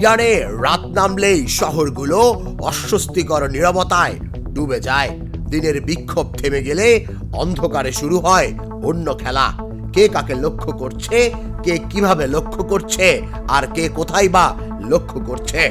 ইরানে রাত নামলেই শহরগুলো অস্বস্তিকর নিরবতায় ডুবে যায়। দিনের বিক্ষোভ থেমে গেলে অন্ধকারে শুরু হয় অন্য খেলা। কে কাকে লক্ষ্য করছে, কে কীভাবে লক্ষ্য করছে, আর কে কোথায় বা লক্ষ্য করছে?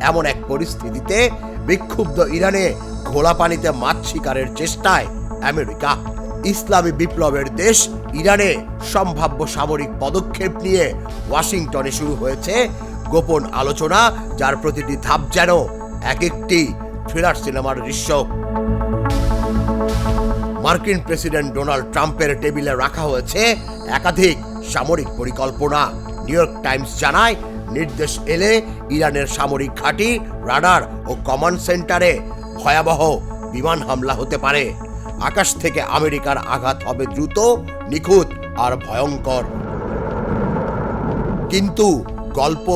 এমন এক পরিস্থিতিতে বিক্ষুব্ধ ইরানে ঘোলা পানিতে মাছ শিকারের চেষ্টায় আমেরিকা। ইসলামী বিপ্লবের দেশ ইরানে সম্ভাব্য সামরিক পদক্ষেপ নিয়ে ওয়াশিংটনে শুরু হয়েছে গোপন আলোচনা, যার প্রতিটি ধাপ যেন এক একটি থ্রিলার সিনেমার দৃশ্য। মার্কিন প্রেসিডেন্ট ডোনাল্ড ট্রাম্পের টেবিলে রাখা হয়েছে একাধিক সামরিক পরিকল্পনা। নিউ ইয়র্ক টাইমস জানায়, নির্দেশ এলে ইরানের সামরিক ঘাঁটি, রাডার ও কমান্ড সেন্টারে ভয়াবহ বিমান হামলা হতে পারে। আকাশ থেকে আমেরিকার আঘাত হবে দ্রুত, নিখুঁত আর ভয়ঙ্কর। কিন্তু গল্প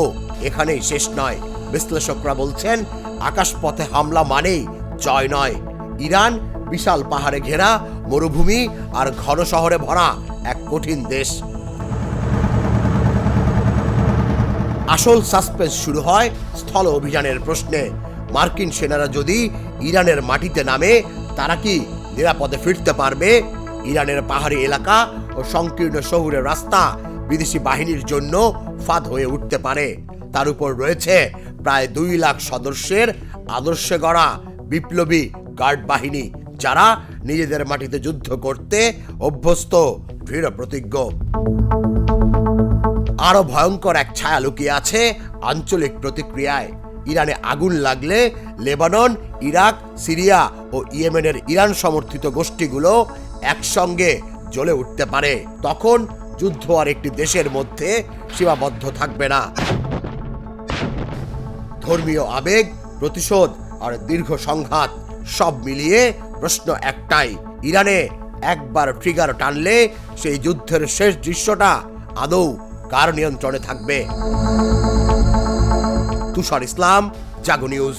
এখানেই শেষ নয়। বিশ্লেষকরা বলছেন, আকাশপথে হামলা মানেই জয় নয়। ইরান বিশাল পাহাড়ে ঘেরা, মরুভূমি আর ঘন শহরে ভরা এক কঠিন দেশ। আসল সাসপেন্স শুরু হয় স্থল অভিযানের প্রশ্নে। মার্কিন সেনারা যদি ইরানের মাটিতে নামে, তারা কি নিরাপদে ফিরতে পারবে? ইরানের পাহাড়ি এলাকা ও সংকীর্ণ শহুরের রাস্তা বিদেশি বাহিনীর জন্য ফাঁদ হয়ে উঠতে পারে। তার উপর রয়েছে প্রায় দুই লাখ সদস্যের আদর্শে গড়া বিপ্লবী গার্ড বাহিনী, যারা নিজেদের মাটিতে যুদ্ধ করতে অভ্যস্ত, দৃঢ় প্রতিজ্ঞ। আরও ভয়ঙ্কর এক ছায়া লুকিয়ে আছে আঞ্চলিক প্রতিক্রিয়ায়। ইরানে আগুন লাগলে লেবানন, ইরাক, সিরিয়া ও ইয়েমেনের ইরান সমর্থিত গোষ্ঠীগুলো একসঙ্গে জ্বলে উঠতে পারে। তখন যুদ্ধ আর একটি দেশের মধ্যে সীমাবদ্ধ থাকবে না। ধর্মীয় আবেগ, প্রতিশোধ আর দীর্ঘ সংঘাত সব মিলিয়ে প্রশ্ন একটাই, ইরানে একবার ট্রিগার টানলে সেই যুদ্ধের শেষ দৃশ্যটা আদৌ কার নিয়ন্ত্রণে থাকবে? তুষার ইসলাম, জাগো নিউজ।